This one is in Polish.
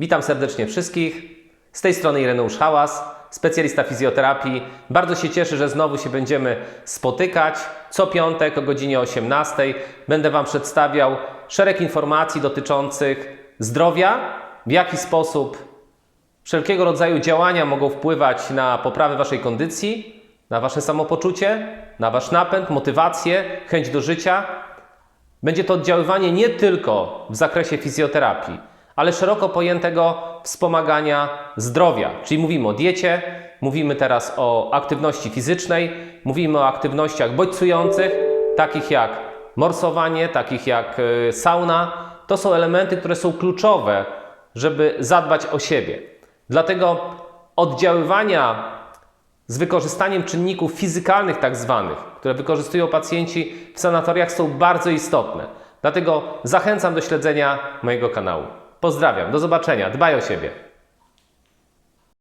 Witam serdecznie wszystkich. Z tej strony Ireneusz Hałas, specjalista fizjoterapii. Bardzo się cieszę, że znowu się będziemy spotykać. Co piątek o godzinie 18 będę Wam przedstawiał szereg informacji dotyczących zdrowia, w jaki sposób wszelkiego rodzaju działania mogą wpływać na poprawę Waszej kondycji, na Wasze samopoczucie, na Wasz napęd, motywację, chęć do życia. Będzie to oddziaływanie nie tylko w zakresie fizjoterapii, ale szeroko pojętego wspomagania zdrowia. Czyli mówimy o diecie, mówimy teraz o aktywności fizycznej, mówimy o aktywnościach bodźcujących, takich jak morsowanie, takich jak y, sauna. To są elementy, które są kluczowe, żeby zadbać o siebie. Dlatego oddziaływania z wykorzystaniem czynników fizykalnych, tak zwanych, które wykorzystują pacjenci w sanatoriach, są bardzo istotne. Dlatego zachęcam do śledzenia mojego kanału. Pozdrawiam, do zobaczenia, dbaj o siebie.